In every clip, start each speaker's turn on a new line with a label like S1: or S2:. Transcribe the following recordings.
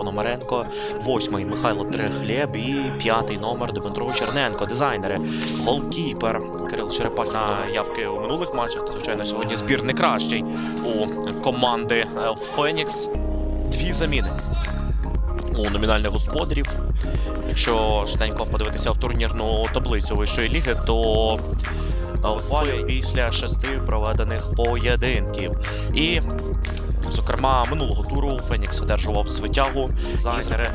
S1: Пономаренко, восьмий Михайло Трехлєб і п'ятий номер Дмитро Черненко. Дизайнери, голкіпер Кирил Черепак на явки у минулих матчах. Звичайно, сьогодні збір не кращий у команди е, Фенікс. Дві заміни у номінальних господарів. Якщо швиденько подивитися в турнірну таблицю вищої ліги, то Алфаю після шести проведених поєдинків. І, зокрема, минулого туру Фенікс одержував звитягу дизайнери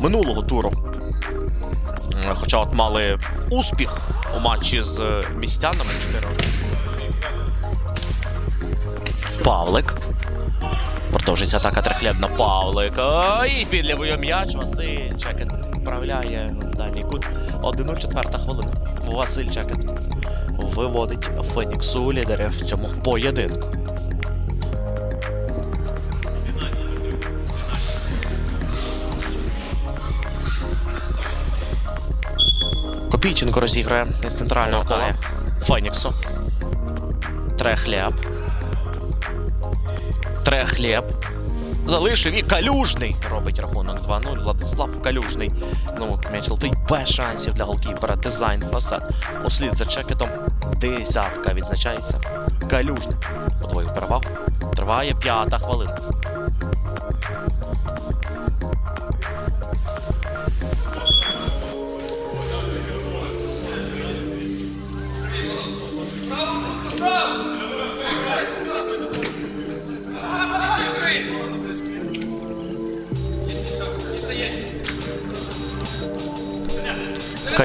S1: минулого туру. Хоча от мали успіх у матчі з містянами 4 Павлик. Продовжується атака трехлебна Павлик. І під лівою м'яч Василь Чекет вправляє в дальній кут. 1-0, четверта хвилина. Василь Чекет виводить Феніксу лідери в цьому поєдинку. Копійченко розіграє з центрального кола Феніксу. Трехляб. Трехлєб. Залишив і Калюжний робить рахунок 2-0. Владислав Калюжний. Ну, м'яч летить без шансів для голкіпера. Дизайн фасад. Услід за чекетом. Десятка відзначається. Калюжний. Подвоїв перевагу. Триває п'ята хвилина.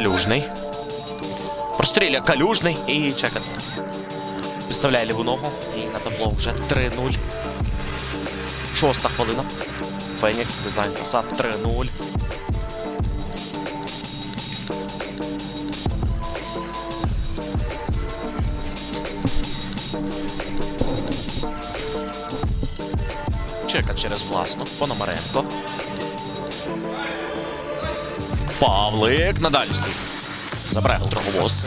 S1: Калюжний. Простріляє Калюжний і чекет. Підставляє ліву ногу. І на табло вже 3-0. Шоста хвилина. Фенікс, дизайн фасад 3-0. Чекат через власну. Пономаренко. Павлик на дальності. Забирає Дроговоз.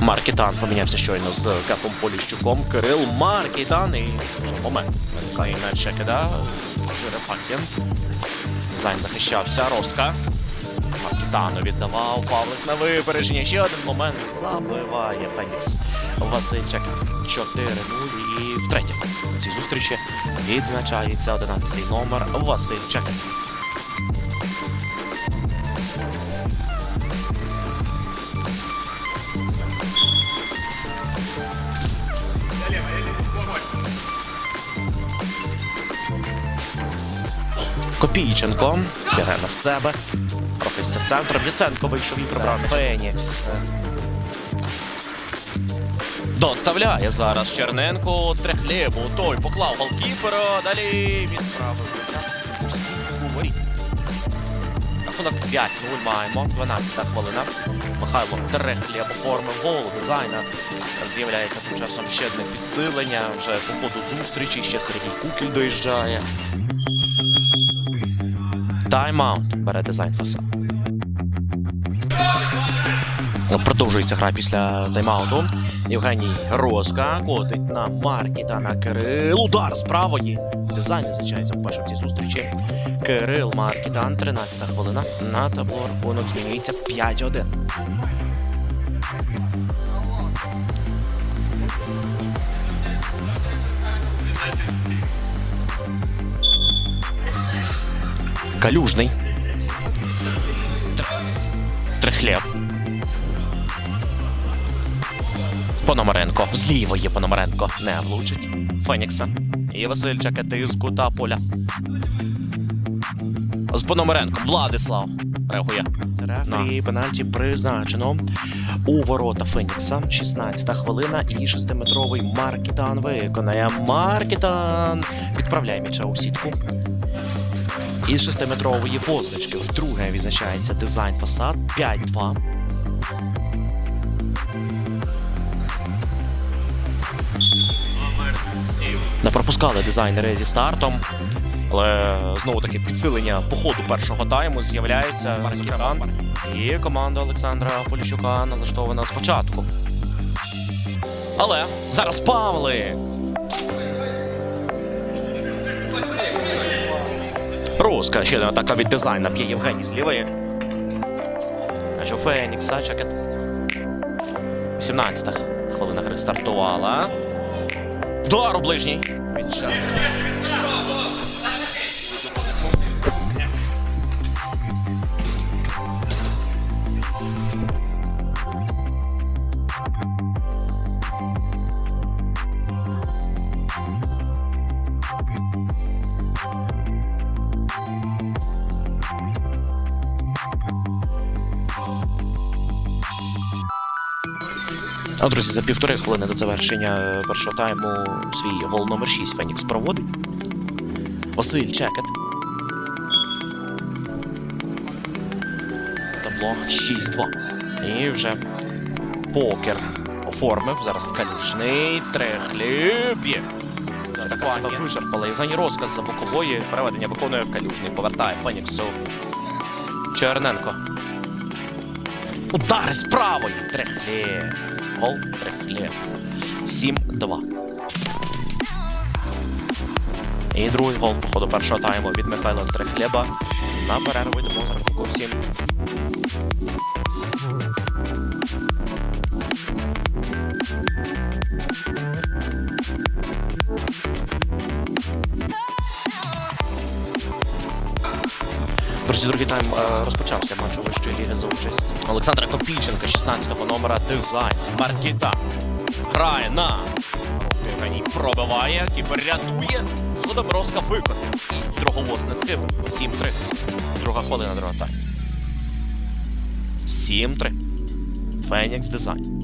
S1: Маркітан помінявся щойно з Капом Поліщуком. Кирил Маркітан і вже момент. Виникає на Чекеда. Жерепакін. Зайн захищався. Роска. Маркітану віддавав. Павлик на випередження. Ще один момент. Забиває Фенікс. Василь Чекет. 4-0. І втретє. На цій зустрічі відзначається 11-й номер Василь Копійченко бігає на себе. Рухається центром. Яценко вийшов і прибрав Фенікс. Доставляє зараз Черненко Трехлєбу. Той поклав голкіпера. Далі відправив усі у воріт. Рахунок 5-0 маємо. 12 хвилина. Михайло Трехлєб оформив гол. Дизайнер. З'являється тим часом ще одне підсилення. Вже по ходу зустрічі. Ще Сергій Кукіль доїжджає. Тайм-аут бере дизайн фасад. Продовжується гра після тайм-ауту. Євгеній Розка котить на Маркі та на Кирил. Удар з правої. Дизайн визначається вперше в цій зустрічі. Кирил Маркітан, 13 хвилина. На табло рахунок змінюється 5-1. Калюжний. Трехлєб. Пономаренко. Зліво є Пономаренко. Не влучить. Фенікса. І Василь Чакети з кута поля. З Пономаренком. Владислав. Реагує. Рефері пенальті призначено у ворота Фенікса. 16 хвилина і 6-метровий Маркітан виконає. Маркітан відправляє м'яча у сітку. Із 6-метрової позначки вдруге відзначається дизайн фасад 5-2. Не пропускали дизайнери зі стартом. Але знову таки підсилення по ходу першого тайму з'являється Маркітан. І команда Олександра Поліщука налаштована спочатку. Але зараз Павлик. Руска, ще одна атака від дизайна. П'є Євгеній з лівої. Що Фенікса, чекет. 18-та хвилина гри стартувала. Удар у ближній. Від А, друзі, за півтори хвилини до завершення е, першого тайму свій гол номер 6 Фенікс проводить. Василь Чекет. Табло 6-2. І вже покер оформив. Зараз калюжний. Трехліб. є. Так себе вичерпали. Євгеній розказ за бокової. Переведення виконує калюжний. Повертає Феніксу. Черненко. Удар з правої. Трехлє. Гол Трехлє. 7-2. І другий гол по ходу першого тайму від Михайла Трехлєба. На перерву йдемо за рахунку 7. Друзі, другий тайм е, розпочався матч у вищої ліги за участь Олександра Копійченка, 16-го номера дизайн. Маркіта грає на Євгеній пробиває, кіпер рятує. Згодом Роска виконав. І дроговоз не схиб. 7-3. Друга хвилина другого тайму. 7-3. Фенікс дизайн.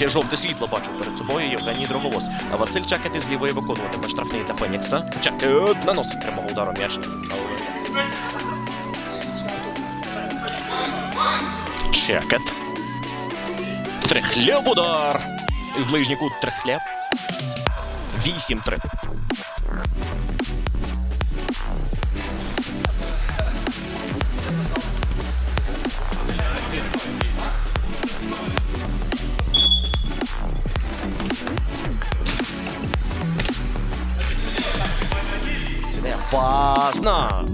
S1: Ще жовте світло бачу перед собою Євгеній. А Василь Чакет із лівої виконуватиме штрафний та Фенікса. Чакет наносить прямого удару м'яч. Чакет. Трехлєб удар. В ближній кут Трехлєб. 8-3. Іде Пасна.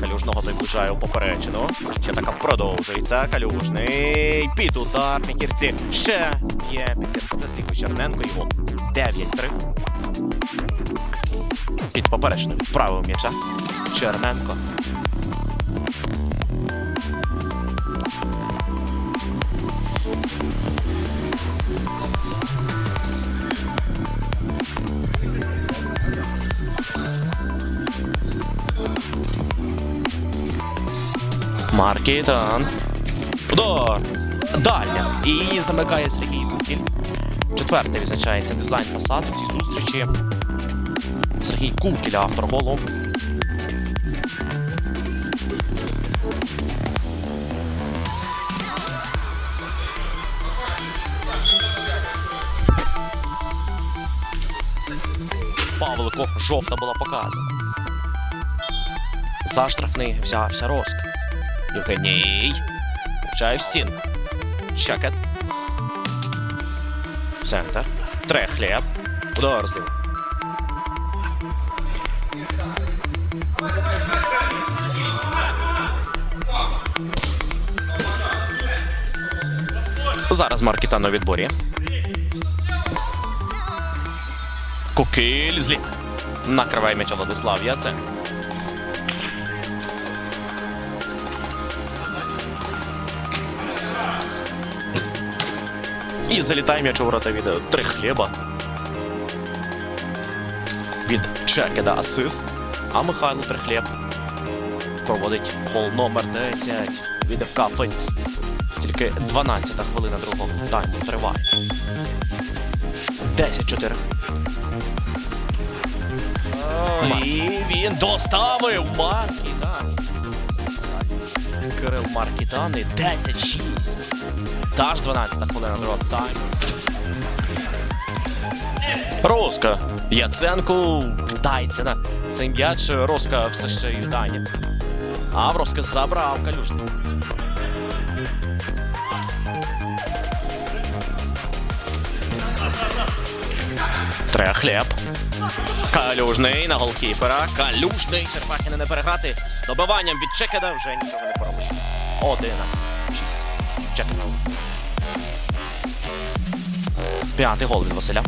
S1: Калюжного влучає у поперечину. Ще така продовжується. Калюжний. Під удар п'ятірці. Ще є п'ятірка. за Сліпий Черненко. Його 9-3. Під поперечну відправив м'яча. Черненко. Маркітан. Удар. Дальня. І замикає Сергій Кукіль. Четвертий відзначається дизайн фасаду цій зустрічі. Сергій Кукіль, автор голу. Павлику жовта була показана. За штрафний взявся Роск. Євгеній. Включає в стінку. Чакет. Центр. Удар зліва. Зараз Маркіта на відборі. Кукиль злі. Накриває м'яч Владислав Яценко. І залітає м'яч у ворота від е, три хліба. Від Чекеда асист. А Михайло Трихлєб проводить гол номер 10 від ФК Фенікс. Тільки 12-та хвилина другого тайму триває. 10-4. І він доставив Маркітан. Кирил Маркітан і 10-6. Ж 12 хвилина другого тайму. Роска. Яценко кидається на цей м'яч. Роска все ще із Дані. Авроски забрав калюжний. Треба хліб. Калюжний на голкіпера. Калюжний. Черпахіна не переграти. З добиванням від Чекеда вже нічого не поробиш. 11. П'ятий гол від Василя.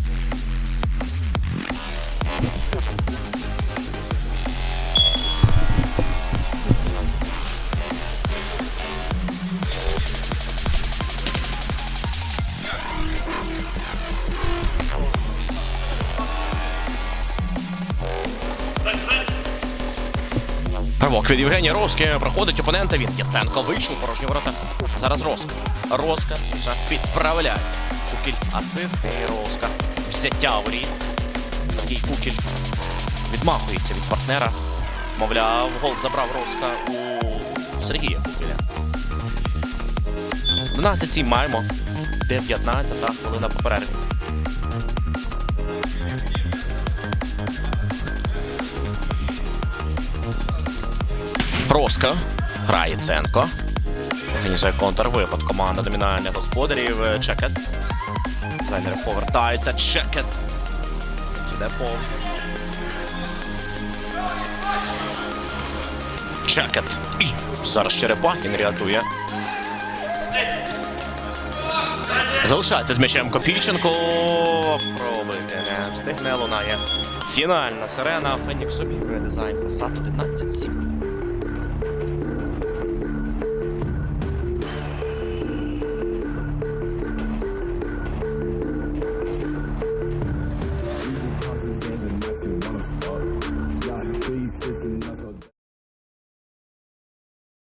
S1: Ривок від Євгенія Роски проходить опонента. Він Яценко вийшов порожні ворота. Зараз Роска. Роска підправляє. Кукіль асист і Роска. Взяття рік. Сергій Кукіль відмахується від партнера. Мовляв, гол забрав Роска у Сергія Кукіля. 12 маємо. 19 хвилина по перерві. Проска. Грає Ценко. Організує контрвипад. Команда домінальних господарів. Чекет. Зайнери повертаються. Чекет. Іде повз. Чекет. І зараз Черепахін рятує. Залишається з м'ячем Копійченко. Пробити не встигне лунає. Фінальна сирена. Фенікс обігрує дизайн фасад 11-7.